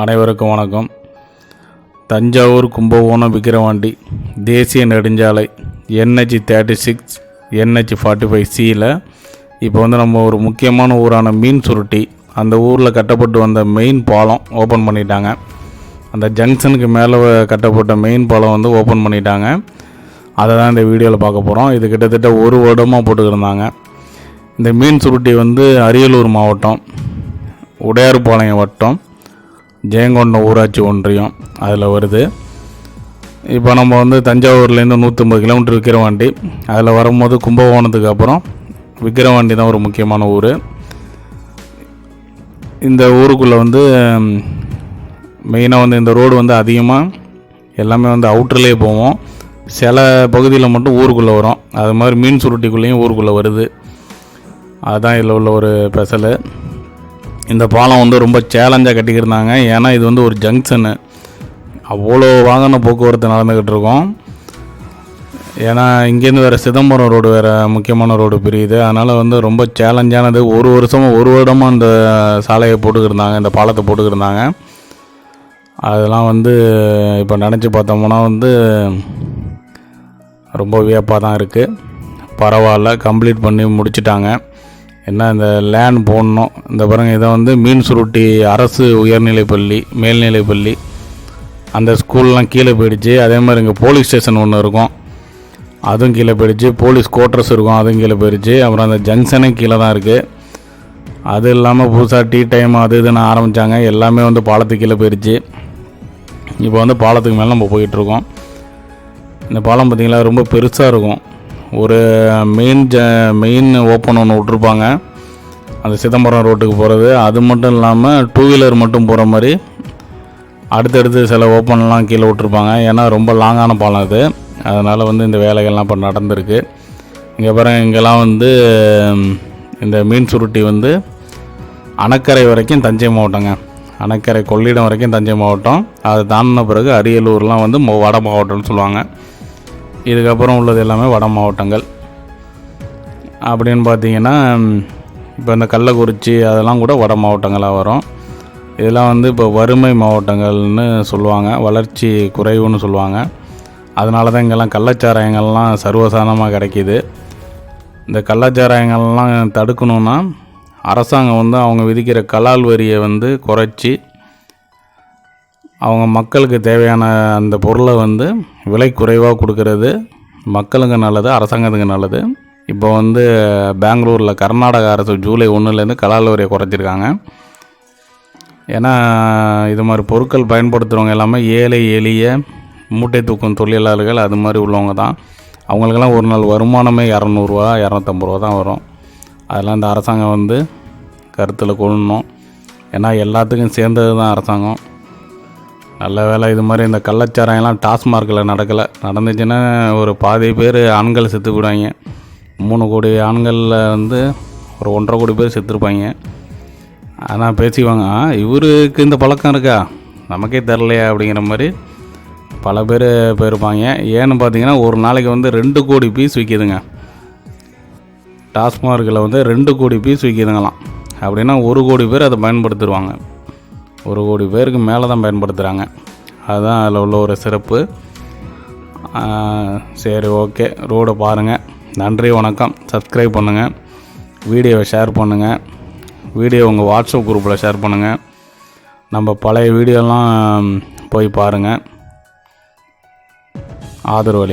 அனைவருக்கும் வணக்கம். தஞ்சாவூர் கும்பகோணம் விக்கிரவாண்டி தேசிய நெடுஞ்சாலை NH thirty six NH forty five சியில் இப்போ வந்து நம்ம ஒரு முக்கியமான ஊரான மீன் சுருட்டி அந்த ஊரில் கட்டப்பட்டு வந்த மெயின் பாலம் ஓப்பன் பண்ணிட்டாங்க. அந்த ஜங்ஷனுக்கு மேலே கட்டப்பட்ட மெயின் பாலம் வந்து ஓப்பன் பண்ணிட்டாங்க. அதை தான் இந்த வீடியோவில் பார்க்க போகிறோம் இது கிட்டத்தட்ட ஒரு வருடமாக போட்டுக்கிருந்தாங்க இந்த மீன் சுருட்டி வந்து அரியலூர் மாவட்டம் உடையார்பாளையம் வட்டம் ஜெயங்கொண்டம் ஊராட்சி ஒன்றியம் அதில் வருது. இப்போ நம்ம வந்து தஞ்சாவூர்லேருந்து நூற்றம்பது கிலோமீட்டர் விக்கிரவாண்டி அதில் வரும்போது கும்பகோணத்துக்கு அப்புறம் விக்கிரவாண்டி தான் ஒரு முக்கியமான ஊர். இந்த ஊருக்குள்ளே வந்து மெயினாக வந்து இந்த ரோடு வந்து அதிகமாக எல்லாமே வந்து அவுட்டர்லேயே போவோம். சில பகுதியில் மட்டும் ஊருக்குள்ளே வரும். அது மாதிரி மீன் சுருட்டிக்குள்ளேயும் ஊருக்குள்ளே வருது. அதுதான் இதில் உள்ள ஒரு ஸ்பெஷலு இந்த பாலம் வந்து ரொம்ப சேலஞ்சாக கட்டிக்கிருந்தாங்க. ஏன்னா இது வந்து ஒரு ஜங்ஷனு அவ்வளோ வாகன போக்குவரத்து நடந்துக்கிட்டு இருக்கோம். ஏன்னா இங்கேருந்து வேறு சிதம்பரம் ரோடு வேறு முக்கியமான ரோடு பிரியுது. அதனால் வந்து ரொம்ப சேலஞ்சானது ஒரு வருஷமாக ஒரு வருடமாக இந்த சாலையை போட்டுக்கிருந்தாங்க. இந்த பாலத்தை போட்டுக்கிருந்தாங்க. அதெல்லாம் வந்து இப்போ நினச்சி பார்த்தோம்னா வந்து ரொம்ப வியப்பாக தான் இருக்குது பரவாயில்ல. கம்ப்ளீட் பண்ணி முடிச்சிட்டாங்க. என்ன இந்த லேண்ட் போடணும். இந்த பாருங்க இதை வந்து மீன் சுருட்டி அரசு உயர்நிலைப்பள்ளி மேல்நிலைப்பள்ளி அந்த ஸ்கூல்லாம் கீழே போயிடுச்சு. அதே மாதிரி இங்கே போலீஸ் ஸ்டேஷன் ஒன்று இருக்கும். அதுவும் கீழே போயிடுச்சு. போலீஸ் குவார்ட்டர்ஸ் இருக்கும் அதுவும் கீழே போயிடுச்சு. அப்புறம் அந்த ஜங்ஷனே கீழே தான் இருக்குது அது இல்லாமல் புதுசாக டீ டைம் அது இதுன்னு ஆரம்பித்தாங்க எல்லாமே வந்து பாலத்துக்கு கீழே போயிடுச்சு இப்போ வந்து பாலத்துக்கு மேலே நம்ம போயிட்டுருக்கோம் இந்த பாலம் பார்த்திங்களா ரொம்ப பெருசாக இருக்கும். ஒரு மெயின் ஜ மெயின் ஓப்பன் ஒன்று விட்ருப்பாங்க அந்த சிதம்பரம் ரோட்டுக்கு போகிறது அது மட்டும் இல்லாமல் டூ வீலர் மட்டும் போகிற மாதிரி அடுத்தடுத்து சில ஓப்பன்லாம் கீழே விட்ருப்பாங்க ஏன்னா ரொம்ப லாங்கான பாலம் அது. அதனால் வந்து இந்த வேலைகள்லாம் இப்போ நடந்திருக்கு. இங்கே பாருங்க இங்கெல்லாம் வந்து இந்த மீன் சுருட்டி வந்து அணக்கரை வரைக்கும் தஞ்சை மாவட்டங்க. அணக்கரை கொள்ளிடம் வரைக்கும் தஞ்சை மாவட்டம். அதை தாண்டின பிறகு அரியலூர்லாம் வந்து வட மாவட்டம்னு சொல்லுவாங்க. இதுக்கப்புறம் உள்ளது எல்லாமே வட மாவட்டங்கள். அப்படின்னு பார்த்தீங்கன்னா இப்போ இந்த கள்ளக்குறிச்சி அதெல்லாம் கூட வட மாவட்டங்களாக வரும். இதெல்லாம் வந்து இப்போ வறுமை மாவட்டங்கள்னு சொல்லுவாங்க வளர்ச்சி குறைவுன்னு சொல்லுவாங்க. அதனால தான் இங்கெல்லாம் கள்ளச்சாராயங்கள்லாம் சர்வசாதாரணமாக கிடைக்கிது. இந்த கள்ளச்சாராயங்கள்லாம் தடுக்கணுன்னா அரசாங்கம் வந்து அவங்க விதிக்கிற கலால் வரியை வந்து குறைச்சி அவங்க மக்களுக்கு தேவையான அந்த பொருளை வந்து விலை குறைவாக கொடுக்கறது. மக்களுக்கு நல்லது அரசாங்கத்துக்கு நல்லது. இப்போ வந்து பெங்களூரில் கர்நாடக அரசு ஜூலை ஒன்றுலேருந்து கலால் வரியை குறைச்சிருக்காங்க. ஏன்னா இது மாதிரி பொருட்கள் பயன்படுத்துகிறவங்க எல்லாமே ஏழை எளிய மூட்டை தூக்கும் தொழிலாளர்கள் அது மாதிரி உள்ளவங்க தான். அவங்களுக்கெல்லாம் ஒரு நாள் வருமானமே இரநூறுவா இரநூத்தம்பது ரூபா தான் வரும். அதெல்லாம் இந்த அரசாங்கம் வந்து கருத்தில் கொள்ளணும். ஏன்னா எல்லாத்துக்கும் சேர்ந்தது தான் அரசாங்கம். நல்ல வேலை இது மாதிரி இந்த கள்ளச்சாராயம்லாம் டாஸ்மார்க்கில் நடக்கலை. நடந்துச்சுன்னா ஒரு பாதி பேர் ஆண்கள் செத்து போயிடுவாங்க. மூணு கோடி ஆண்களில் வந்து ஒரு ஒன்றரை கோடி பேர் செத்துருப்பாங்க. ஆனால் பேசிக்குவாங்க இவருக்கு இந்த பழக்கம் இருக்கா? நமக்கே தெரிலையா அப்படிங்கிற மாதிரி பல பேர் போயிருப்பாங்க. ஏன்னு பார்த்தீங்கன்னா ஒரு நாளைக்கு வந்து ரெண்டு கோடி பீஸ் விற்கிதுங்க டாஸ்மார்க்கில் வந்து ரெண்டு கோடி பீஸ் விற்கிதுங்களாம் அப்படின்னா ஒரு கோடி பேர் அதை பயன்படுத்திடுவாங்க. ஒரு கோடி பேருக்கு மேலே தான் பயன்படுத்துகிறாங்க. அதுதான் அதில் உள்ள ஒரு சிறப்பு. சரி ஓகே. ரோடை பாருங்கள் நன்றி வணக்கம். சப்ஸ்கிரைப் பண்ணுங்கள் வீடியோவை ஷேர் பண்ணுங்கள் வீடியோ உங்கள் வாட்ஸ்அப் குரூப்பில் ஷேர் பண்ணுங்கள் நம்ம பழைய வீடியோலாம் போய் பாருங்கள் ஆதரவு